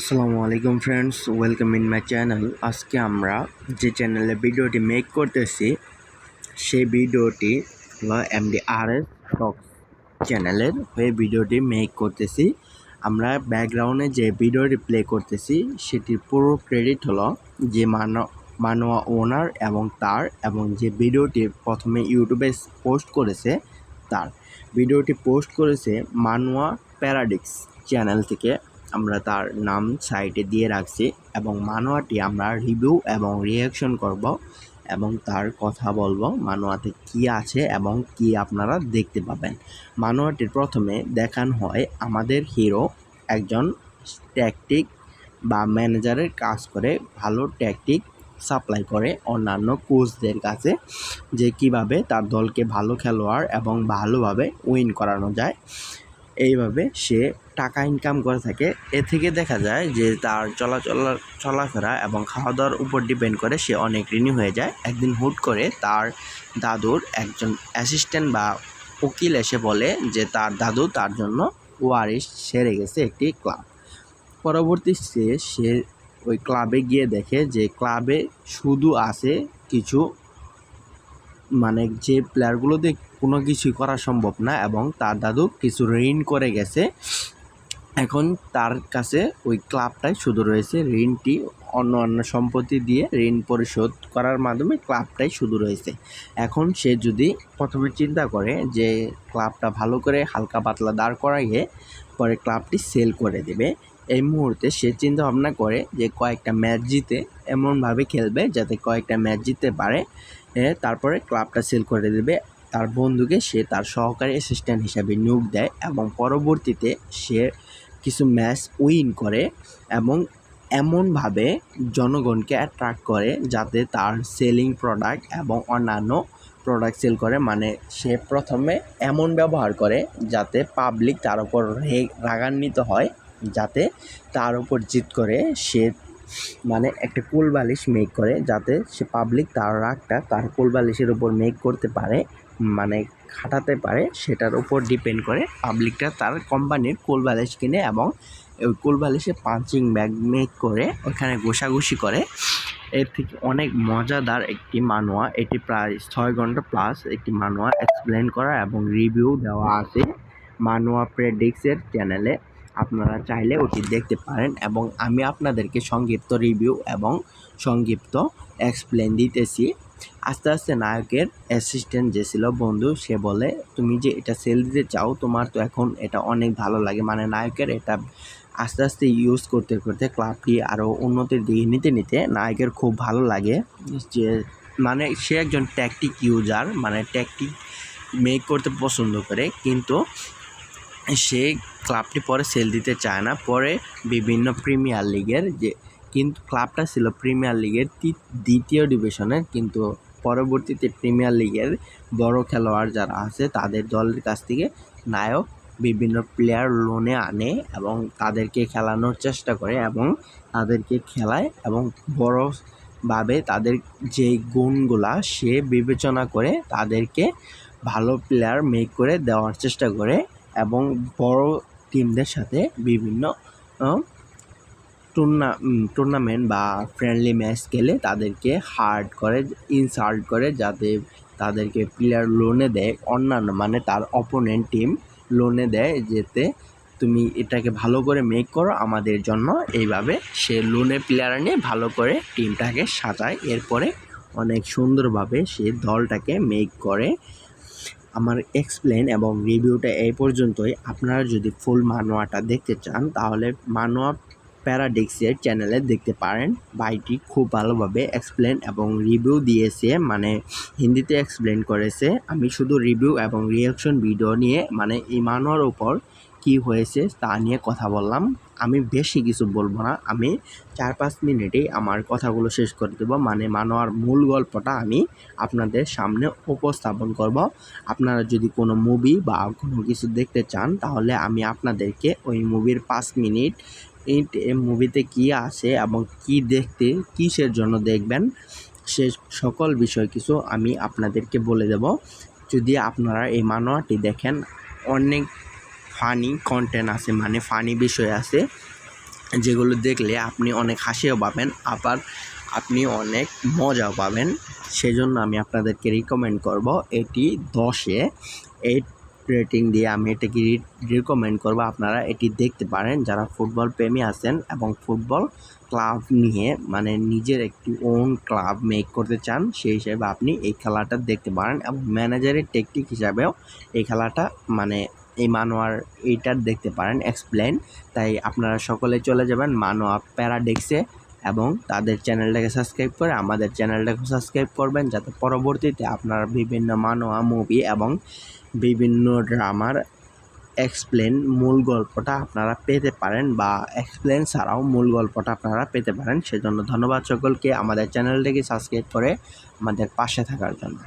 আসসালামু আলাইকুম friends welcome in my channel আজকে আমরা যে চ্যানেলে ভিডিওটি মেক করতেছি, সেই ভিডিওটি হলো এমডি আর এস টক্স চ্যানেলের হয়ে ভিডিওটি মেক করতেছি। আমরা ব্যাকগ্রাউন্ডে যে ভিডিওটি প্লে করতেছি, সেটির পুরো ক্রেডিট হলো যে মানো, মানোয়া ওনার এবং তার এবং যে ভিডিওটি প্রথমে ইউটিউবে পোস্ট করেছে, তার। ভিডিওটি পোস্ট করেছে মানোয়া প্যারাডিক্স চ্যানেল থেকে। আমরা তার নাম সাইটে দিয়ে রাখছি এবং মানোয়াটি আমরা রিভিউ এবং রিয়াকশন করব এবং তার কথা বলব মানোয়াতে কি আছে এবং কি আপনারা দেখতে পাবেন। মানোয়াটির প্রথমে দেখানো হয় আমাদের হিরো একজন ট্যাকটিক বা ম্যানেজারের কাজ করে, ভালো ট্যাকটিক সাপ্লাই করে অন্যান্য কোচদের কাছে যে কীভাবে তার দলকে ভালো খেলোয়াড় এবং ভালোভাবে উইন করানো যায়। এইভাবে সে টাকা ইনকাম করে থাকে। এ থেকে দেখা যায় যে তার চলাচল, চলাফেরা এবং খাওয়া দাওয়ার উপর ডিপেন্ড করে সে অনেক ঋণী হয়ে যায়। একদিন হুট করে তার দাদুর একজন অ্যাসিস্ট্যান্ট বা উকিল এসে বলে যে, তার দাদু তার জন্য ওয়ারিশ সেরে গেছে একটি ক্লাব। পরবর্তী সে সে ওই ক্লাবে গিয়ে দেখে যে, ক্লাবে শুধু আছে কিছু মানে যে প্লেয়ারগুলো দিয়ে কোনো কিছুই করা সম্ভব না এবং তার দাদু কিছু ঋণ করে গেছে। এখন তার কাছে ওই ক্লাবটাই শুধু রয়েছে ঋণটি, অন্য অন্য সম্পত্তি দিয়ে ঋণ পরিশোধ করার মাধ্যমে ক্লাবটাই শুধু রয়েছে। এখন সে যদি প্রথমে চিন্তা করে যে ক্লাবটা ভালো করে হালকা পাতলা দাঁড় করাইয়ে পরে ক্লাবটি সেল করে দেবে, এই মুহূর্তে সে চিন্তা ভাবনা করে যে কয়েকটা ম্যাচ জিতে এমনভাবে খেলবে যাতে কয়েকটা ম্যাচ জিততে পারে তারপরে ক্লাবটা সেল করে দেবে। তার বন্ধুকে সে তার সহকারী অ্যাসিস্ট্যান্ট হিসাবে নিয়োগ দেয় এবং পরবর্তীতে সে কিছু ম্যাচ উইন করে এবং এমনভাবে জনগণকে অ্যাট্রাক্ট করে যাতে তার সেলিং প্রোডাক্ট এবং অন্যান্য প্রোডাক্ট সেল করে। মানে সে প্রথমে এমন ব্যবহার করে যাতে পাবলিক তার উপর রাগান্বিত হয়, যাতে তার উপর জিত করে। সে মানে একটা কুল বালিশ মেক করে যাতে সে পাবলিক তার রাগটা তার কুল বালিশের উপর মেক করতে পারে। মানে খাটাতে পারে, সেটার উপর ডিপেন্ড করে পাবলিকটা তার কোম্পানির কুল বালিশ কিনে এবং ওই কুল বালিশে পাঞ্চিং ব্যাগ মেক করে, ওখানে ঘষাঘষি করে। এর থেকে অনেক মজাদার একটি মানুয়া, এটি প্রায় ছয় ঘণ্টা প্লাস একটি মানুয়া এক্সপ্লেন করা এবং রিভিউ দেওয়া আছে মানুয়া প্রেডিক্সের চ্যানেলে আপনারা চাইলে ওটি দেখতে পারেন এবং আমি আপনাদেরকে সংক্ষিপ্ত রিভিউ এবং সংক্ষিপ্ত এক্সপ্লেন দিতেছি। আস্তে আস্তে নায়কের অ্যাসিস্ট্যান্ট যে ছিল বন্ধু, সে বলে, তুমি যে এটা সেল দিতে চাও, তোমার তো এখন এটা অনেক ভালো লাগে। মানে নায়কের এটা আস্তে আস্তে ইউজ করতে করতে ক্লাবটি আরও উন্নতির দিকে নিতে নিতে নায়কের খুব ভালো লাগে। যে মানে সে একজন ট্যাকটিক ইউজার মানে ট্যাকটিক মেক করতে পছন্দ করে, কিন্তু সে ক্লাবটি পরে সেল দিতে চায় না। পরে বিভিন্ন প্রিমিয়ার লিগের যে কিন্তু ক্লাবটা ছিল প্রিমিয়ার লিগের দ্বিতীয় ডিভিশনের কিন্তু পরবর্তীতে প্রিমিয়ার লিগের বড় খেলোয়াড় যারা আছে, তাদের দলের কাছ থেকে নায়ক বিভিন্ন প্লেয়ার লোনে আনে এবং তাদেরকে খেলানোর চেষ্টা করে এবং তাদেরকে খেলায় এবং বড়ভাবে তাদের যে গুণগুলা সে বিবেচনা করে তাদেরকে ভালো প্লেয়ার মেক করে দেওয়ার চেষ্টা করে এবং বড় টিমদের সাথে বিভিন্ন টুর্না টুর্নামেন্ট বা ফ্রেন্ডলি ম্যাচ খেলে তাদেরকে হার্ড করে ইনসাল্ট করে যাতে তাদেরকে প্লেয়ার লোনে দেয়। অন্যান্য মানে তার অপোনেন্ট টিম লোনে দেয় যেতে তুমি এটাকে ভালো করে মেক করো আমাদের জন্য। এইভাবে সে লোনে প্লেয়ার নিয়ে ভালো করে টিমটাকে সাজায়। এরপরে অনেক সুন্দরভাবে সে দলটাকে মেক করে। আমার এক্সপ্লেন এবং রিভিউটা এই পর্যন্তই। আপনারা যদি ফুল মানোয়াটা দেখতে চান তাহলে মানোয়া প্যারাডিক্সের চ্যানেলে দেখতে পারেন। ভাইটি খুব ভালোভাবে এক্সপ্লেন এবং রিভিউ দিয়েছে মানে হিন্দিতে এক্সপ্লেন করেছে। আমি শুধু রিভিউ এবং রিয়াকশন ভিডিও নিয়ে মানে এই মানোয়ার উপর কি হয়েছে তা নিয়ে কথা বললাম। আমি বেশি কিছু বলব না। আমি চার পাঁচ মিনিটেই আমার কথাগুলো শেষ করে দেবো। মানে মানোয়ার মূল গল্পটা আমি আপনাদের সামনে উপস্থাপন করব। আপনারা যদি কোনো মুভি বা কোনো কিছু দেখতে চান, তাহলে আমি আপনাদেরকে ওই মুভির পাঁচ মিনিট এই মুভিতে কী আছে এবং কি দেখতে, কিসের জন্য দেখবেন, সে সকল বিষয় কিছু আমি আপনাদেরকে বলে দেব। যদি আপনারা এই মানোয়াটি দেখেন, অনেক ফানি কন্টেন্ট আছে মানে ফানি বিষয় আছে, যেগুলো দেখলে আপনি অনেক হাসিও পাবেন, আবার আপনি অনেক মজাও পাবেন। সেজন্য আমি আপনাদেরকে রিকমেন্ড করব, এটি দশে এইট রেটিং দিয়ে আমি এটাকে রিকমেন্ড করব। আপনারা এটি দেখতে পারেন। যারা ফুটবল প্রেমী আছেন এবং ফুটবল ক্লাব নিয়ে মানে নিজের একটি ওন ক্লাব মেক করতে চান, সেই হিসেবে আপনি এই খেলাটা দেখতে পারেন এবং ম্যানেজারের টেকনিক হিসাবেও এই খেলাটা মানে এই মানোয়ার এইটার দেখতে পারেন এক্সপ্লেন তাই আপনারা সকলে চলে যাবেন মানোয়া প্যারাডেক্সে এবং তাদের চ্যানেলটাকে সাবস্ক্রাইব করে আমাদের চ্যানেলটাকে সাবস্ক্রাইব করবেন যাতে পরবর্তীতে আপনার বিভিন্ন মানোয়া মুভি এবং বিভিন্ন ড্রামার এক্সপ্লেন মূল গল্পটা আপনারা পেতে পারেন বা এক্সপ্লেন ছাড়াও মূল গল্পটা আপনারা পেতে পারেন। সেজন্য ধন্যবাদ সকলকে। আমাদের চ্যানেলটাকে সাবস্ক্রাইব করে আমাদের পাশে থাকার জন্য।